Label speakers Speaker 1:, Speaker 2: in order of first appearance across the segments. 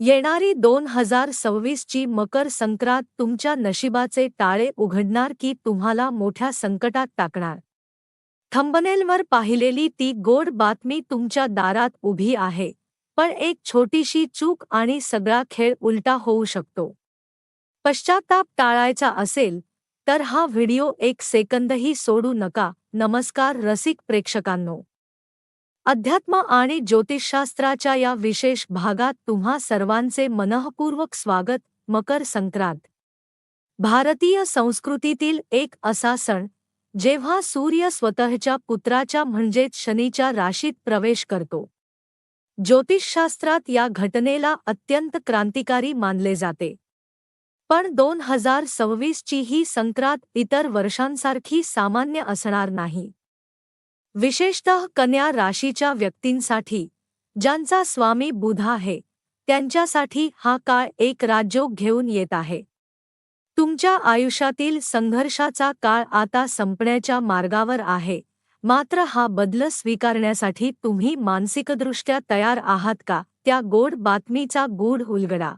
Speaker 1: येणारी दोन हजार सव्वीसची मकर संक्रांत तुमच्या नशिबाचे टाळे उघडणार की तुम्हाला मोठ्या संकटात टाकणार. थंबनेलवर पाहिलेली ती गोड बातमी तुमच्या दारात उभी आहे पण एक छोटीशी चूक आणि सगळा खेळ उलटा होऊ शकतो. पश्चाताप टाळायचा असेल तर हा व्हिडिओ एक सेकंदही सोडू नका नमस्कार रसिक प्रेक्षकांनो. अध्यात्म आणि ज्योतिषशास्त्राच्या या विशेष भागात तुम्हा सर्वांचे मनःपूर्वक स्वागत मकर संक्रांत. भारतीय संस्कृतीतील एक असा सण जेव्हा सूर्य स्वतःच्या पुत्राच्या म्हणजेच शनीच्या राशीत प्रवेश करतो. ज्योतिषशास्त्रात या घटनेला अत्यंत क्रांतिकारी मानले जाते. पण दोन हजार सव्वीसची ही संक्रांत इतर वर्षांसारखी सामान्य असणार नाही. विशेषतः कन्या राशीच्या व्यक्तींसाठी ज्यांचा स्वामी बुध आहे त्यांच्यासाठी हा काळ एक राजयोग घेऊन येत आहे. तुमच्या आयुष्यातील संघर्षाचा काळ आता संपण्याच्या मार्गावर आहे मात्र हा बदल स्वीकारण्यासाठी तुम्ही मानसिकदृष्ट्या तयार आहात का त्या गोड बातमीचा गूढ उलगडा.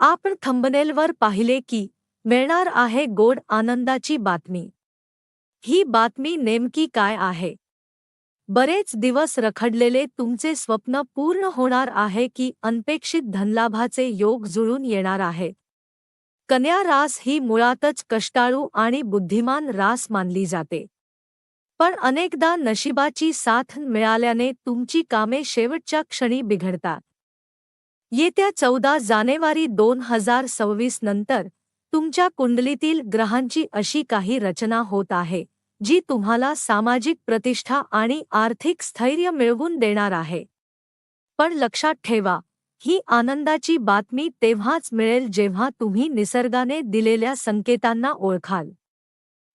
Speaker 1: आपण थंबनेलवर पाहिले की मिळणार आहे गोड आनंदाची बातमी. ही बातमी नेमकी काय आहे? बरेच दिवस रखडलेले तुमचे स्वप्न पूर्ण होणार आहे की अनपेक्षित धनलाभाचे योग जुळून येणार आहे. कन्या रास ही मुळातच कष्टाळू आणि बुद्धिमान रास मानली जाते. पण अनेकदा नशिबाची साथ मिळाल्याने तुमची कामे शेवटच्या क्षणी बिघडतात. येत्या चौदा जानेवारी दोन हजार सव्वीस नंतर तुमच्या कुंडलीतील ग्रहांची अशी काही रचना होत आहे जी तुम्हाला सामाजिक प्रतिष्ठा आणि आर्थिक स्थैर्य मिळवून देणार आहे. पण लक्षात ठेवा ही आनंदाची बातमी तेव्हाच मिळेल जेव्हा तुम्ही निसर्गाने दिलेल्या संकेतांना ओळखाल.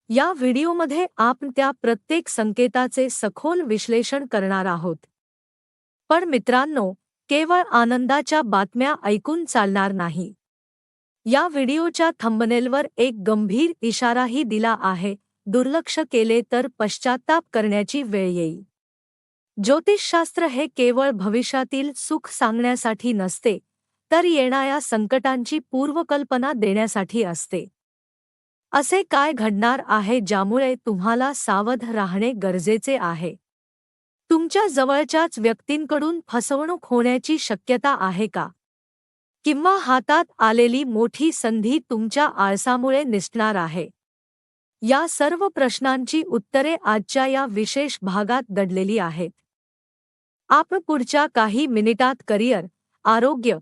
Speaker 1: या व्हिडिओमध्ये आपण त्या प्रत्येक संकेताचे सखोल विश्लेषण करणार आहोत. पण मित्रांनो केवळ आनंदाच्या बातम्या ऐकून चालणार नाही. या व्हिडिओच्या थंबनेलवर एक गंभीर इशाराही दिला आहे दुर्लक्ष केले तर पश्चाताप करण्याची वेळ येईल. ज्योतिषशास्त्र हे केवळ भविष्यातील सुख सांगण्यासाठी नसते तर येणाऱ्या संकटांची पूर्वकल्पना देण्यासाठी असते. असे काय घडणार आहे ज्यामुळे तुम्हाला सावध राहणे गरजेचे आहे? तुमच्या जवळच्याच व्यक्तींकडून फसवणूक होण्याची शक्यता आहे का? किंवा हातात आलेली मोठी संधी तुमच्या आळसामुळे निसणार आहे. या सर्व प्रश्नांची उत्तरे आजच्या या विशेष भागात दडलेली आहेत. आपण पुढच्या काही मिनिटात करिअर आरोग्य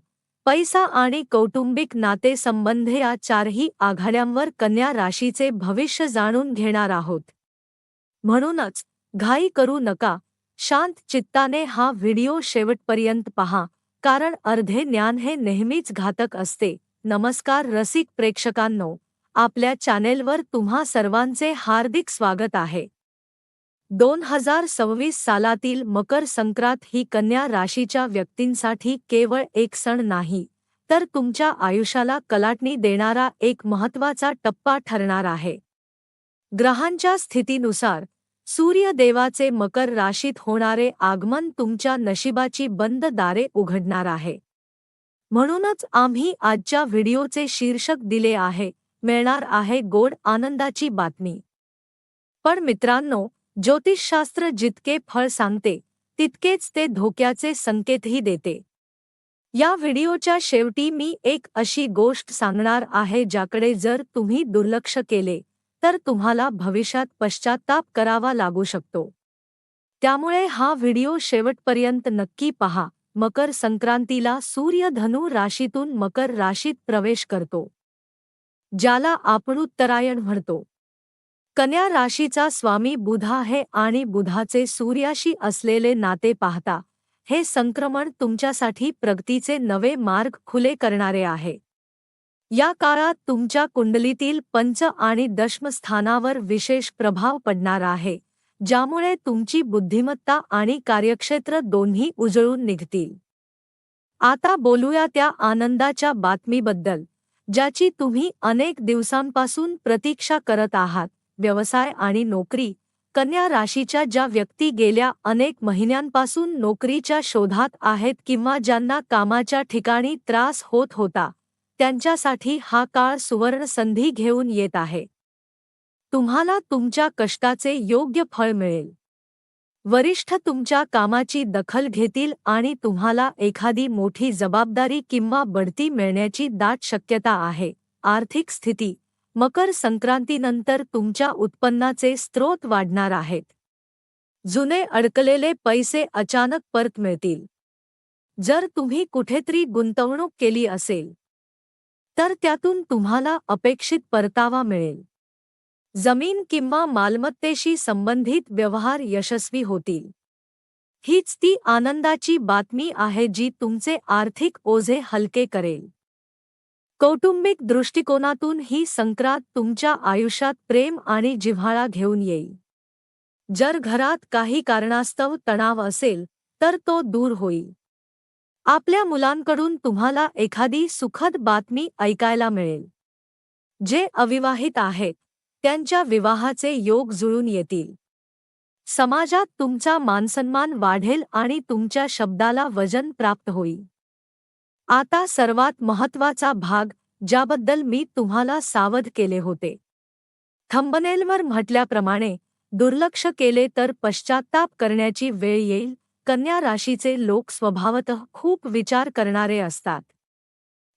Speaker 1: पैसा आणि कौटुंबिक नातेसंबंध या चारही आघाड्यांवर कन्या राशीचे भविष्य जाणून घेणार आहोत. म्हणूनच घाई करू नका शांत चित्ताने हा व्हिडिओ शेवटपर्यंत पहा. कारण अर्धे ज्ञान हे नेहमीच घातक असते. नमस्कार रसिक प्रेक्षकांनो आपल्या चॅनेलवर तुम्हा सर्वांचे हार्दिक स्वागत आहे. दोन हजार सव्वीस सालातील मकर संक्रांत ही कन्या राशीच्या व्यक्तींसाठी केवळ एक सण नाही तर तुमच्या आयुष्याला कलाटणी देणारा एक महत्त्वाचा टप्पा ठरणार आहे. ग्रहांच्या स्थितीनुसार सूर्यदेवाचे मकर राशीत होणारे आगमन तुमच्या नशिबाची बंद दारे उघडणार आहे. म्हणूनच आम्ही आजच्या व्हिडिओचे शीर्षक दिले आहे मिळणार आहे गोड आनंदाची बातमी. पण मित्रांनो ज्योतिषशास्त्र जितके फळ सांगते तितकेच ते धोक्याचे संकेतही देते. या व्हिडिओच्या शेवटी मी एक अशी गोष्ट सांगणार आहे ज्याकडे जर तुम्ही दुर्लक्ष केले तर तुम्हाला भविष्यात पश्चाताप करावा लागू शकतो. त्यामुळे हा व्हिडिओ शेवटपर्यंत नक्की पहा. मकर संक्रांतीला सूर्य धनु राशीतून मकर राशीत प्रवेश करतो. ज्याला आपण उत्तरायण म्हणतो. कन्या राशीचा स्वामी बुध आहे आणि बुधाचे सूर्याशी असलेले नाते पाहता हे संक्रमण तुमच्यासाठी प्रगतीचे नवे मार्ग खुले करणारे आहे. या काळात तुमच्या कुंडलीतील पंच आणि दशमस्थानावर विशेष प्रभाव पडणार आहे ज्यामुळे तुमची बुद्धिमत्ता आणि कार्यक्षेत्र दोन्ही उजळून निघतील. आता बोलूया त्या आनंदाच्या बातमीबद्दल ज्याची तुम्ही अनेक दिवसांपासून प्रतीक्षा करत आहात व्यवसाय आणि नोकरी कन्या राशीच्या ज्या व्यक्ती गेल्या अनेक महिन्यांपासून नोकरीच्या शोधात आहेत किंवा ज्यांना कामाच्या ठिकाणी त्रास होत होता त्यांच्यासाठी हा काळ सुवर्ण संधी घेऊन येत आहे. तुम्हाला तुमच्या कष्टाचे योग्य फळ मिळेल. वरिष्ठ तुमच्या कामाची दखल घेतील आणि तुम्हाला एखादी मोठी जबाबदारी किंवा बढती मिळण्याची दाट शक्यता आहे. आर्थिक स्थिती मकर संक्रांतीनंतर तुमच्या उत्पन्नाचे स्रोत वाढणार आहेत. जुने अडकलेले पैसे अचानक परत मिळतील. जर तुम्ही कुठेतरी गुंतवणूक केली असेल तर त्यातून तुम्हाला अपेक्षित परतावा मिळेल. जमीन किंवा मालमत्तेशी संबंधित व्यवहार यशस्वी होतील. हीच ती आनंदाची बातमी आहे जी तुमचे आर्थिक ओझे हलके करेल. कौटुंबिक दृष्टिकोनातून ही संक्रांत तुमच्या आयुष्यात प्रेम आणि जिव्हाळा घेऊन येईल. जर घरात काही कारणास्तव तणाव असेल तर तो दूर होईल. आपल्या मुलांकडून तुम्हाला एखादी सुखद बातमी ऐकायला मिळेल. जे अविवाहित आहेत त्यांच्या विवाहाचे योग जुळून येतील. समाजात तुमचा मानसन्मान वाढेल आणि तुमच्या शब्दाला वजन प्राप्त होईल. आता सर्वात महत्त्वाचा भाग ज्याबद्दल मी तुम्हाला सावध केले होते. थंबनेलवर म्हटल्याप्रमाणे दुर्लक्ष केले तर पश्चात्ताप करण्याची वेळ येईल कन्या राशीचे लोक स्वभावतः खूप विचार करणारे असतात.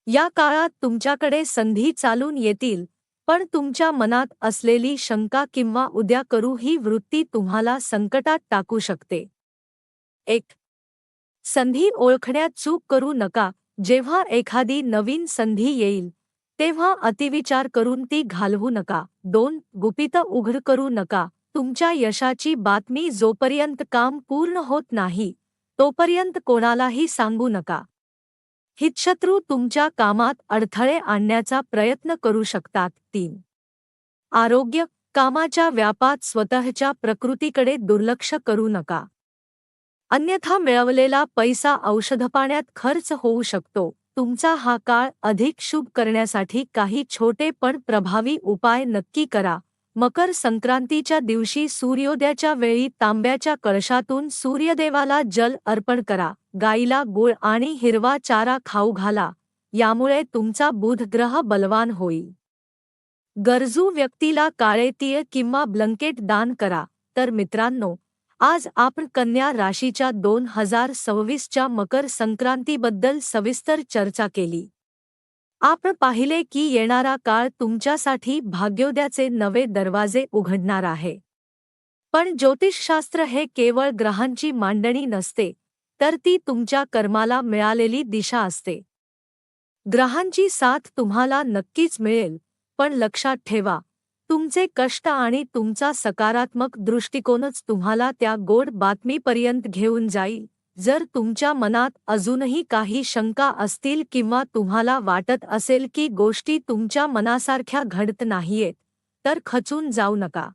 Speaker 1: या काळात तुमच्याकडे संधी चालून येतील पण तुमच्या मनात असलेली शंका किंवा उद्या करू ही वृत्ती तुम्हाला संकटात टाकू शकते. एक संधी ओळखण्यात चूक करू नका. जेव्हा एखादी नवीन संधी येईल तेव्हा अतिविचार करून ती घालवू नका. दोन गुपित उघड करू नका. तुमच्या यशाची बातमी जोपर्यंत काम पूर्ण होत नाही तोपर्यंत कोणालाही सांगू नका. हितशत्रू तुमच्या कामात अडथळे आणण्याचा प्रयत्न करू शकतात तीन. आरोग्य कामाच्या व्यापात स्वतःच्या प्रकृतीकडे दुर्लक्ष करू नका. अन्यथा मिळवलेला पैसा औषधपाण्यात खर्च होऊ शकतो तुमचा हा काळ अधिक शुभ करण्यासाठी काही छोटे पण प्रभावी उपाय नक्की करा. मकर संक्रांतीच्या दिवशी सूर्योदयाच्या वेळी तांब्याच्या कळशातून सूर्यदेवाला जल अर्पण करा गाईला गुळ आणि हिरवा चारा खाऊ घाला यामुळे तुमचा बुधग्रह बलवान होईल. गरजू व्यक्तीला काळे तीळ किंवा ब्लंकेट दान करा. तर मित्रांनो आज आपण कन्या राशीच्या दोन हजार सव्वीसच्या मकर संक्रांतीबद्दल सविस्तर चर्चा केली. आपण पाहिले की येणारा काळ तुमच्यासाठी भाग्योदयाचे नवे दरवाजे उघडणार आहे. पण ज्योतिषशास्त्र हे केवळ ग्रहांची मांडणी नसते तर ती तुमच्या कर्माला मिळालेली दिशा असते. ग्रहांची साथ तुम्हाला नक्कीच मिळेल पण लक्षात ठेवा तुमचे कष्ट आणि तुमचा सकारात्मक दृष्टिकोनच तुम्हाला त्या गोड बातमीपर्यंत घेऊन जाईल. जर तुमच्या मनात अजूनही काही शंका असतील किंवा तुम्हाला वाटत असेल की गोष्टी तुमच्या मनासारख्या घडत नाहीयेत तर खचून जाऊ नका.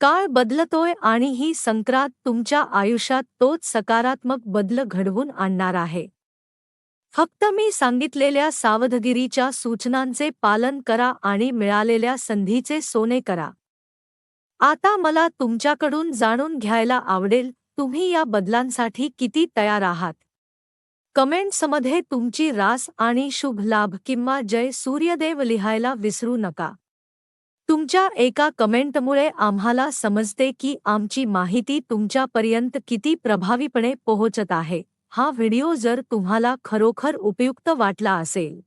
Speaker 1: काळ बदलतोय आणि ही संक्रांत तुमच्या आयुष्यात तोच सकारात्मक बदल घडवून आणणार आहे. फक्त मी सांगितलेल्या सावधगिरीच्या सूचनांचे पालन करा आणि मिळालेल्या संधीचे सोने करा. आता मला तुमच्याकडून जाणून घ्यायला आवडेल तुम्ही या बदलांसाठी किती तयार आहात? कमेंट्समध्ये तुमची रास आणि शुभ लाभ किंवा जय सूर्यदेव लिहायला विसरू नका. तुमच्या एका कमेंटमुळे आम्हाला समजते की आमची माहिती तुमच्यापर्यंत किती प्रभावीपणे पोहोचत आहे. हा व्हिडिओ जर तुम्हाला खरोखर उपयुक्त वाटला असेल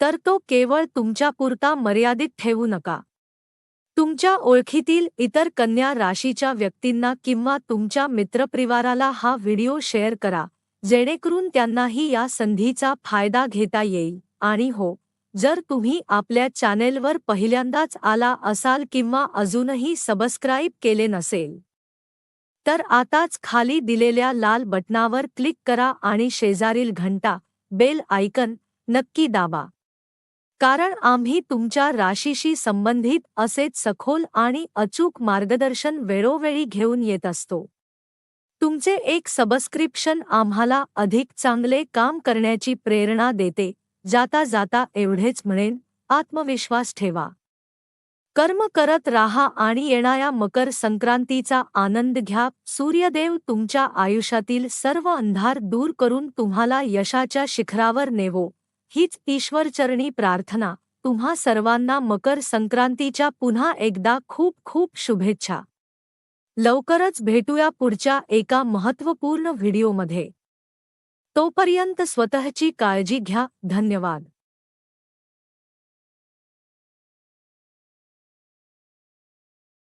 Speaker 1: तर तो केवळ तुमच्यापुरता मर्यादित ठेवू नका. तुमच्या ओळखीतील इतर कन्या राशीच्या व्यक्तींना किंवा तुमच्या मित्रपरिवाराला हा व्हिडिओ शेअर करा जेणेकरून त्यांनाही या संधीचा फायदा घेता येईल. आणि हो जर तुम्ही आपल्या चॅनेलवर पहिल्यांदाच आला असाल किंवा अजूनही सबस्क्राईब केले नसेल तर आताच खाली दिलेल्या लाल बटनावर क्लिक करा आणि शेजारील घंटा बेल आयकन नक्की दाबा. कारण आम्ही तुमच्या राशीशी संबंधित असेच सखोल आणि अचूक मार्गदर्शन वेळोवेळी घेऊन येत असतो. तुमचे एक सबस्क्रिप्शन आम्हाला अधिक चांगले काम करण्याची प्रेरणा देते जाता जाता एवढेच म्हणेन आत्मविश्वास ठेवा. कर्म करत राहा आणि येणाऱ्या मकर संक्रांतीचा आनंद घ्या सूर्यदेव तुमच्या आयुष्यातील सर्व अंधार दूर करून तुम्हाला यशाच्या शिखरावर नेवो. हीच ईश्वरचरणी प्रार्थना. तुम्हा सर्वांना मकर संक्रांतीच्या पुन्हा एकदा खूप खूप शुभेच्छा. लवकरच भेटूया पुढच्या एका महत्त्वपूर्ण व्हिडिओमध्ये. तोपर्यंत स्वतःची काळजी घ्या. धन्यवाद.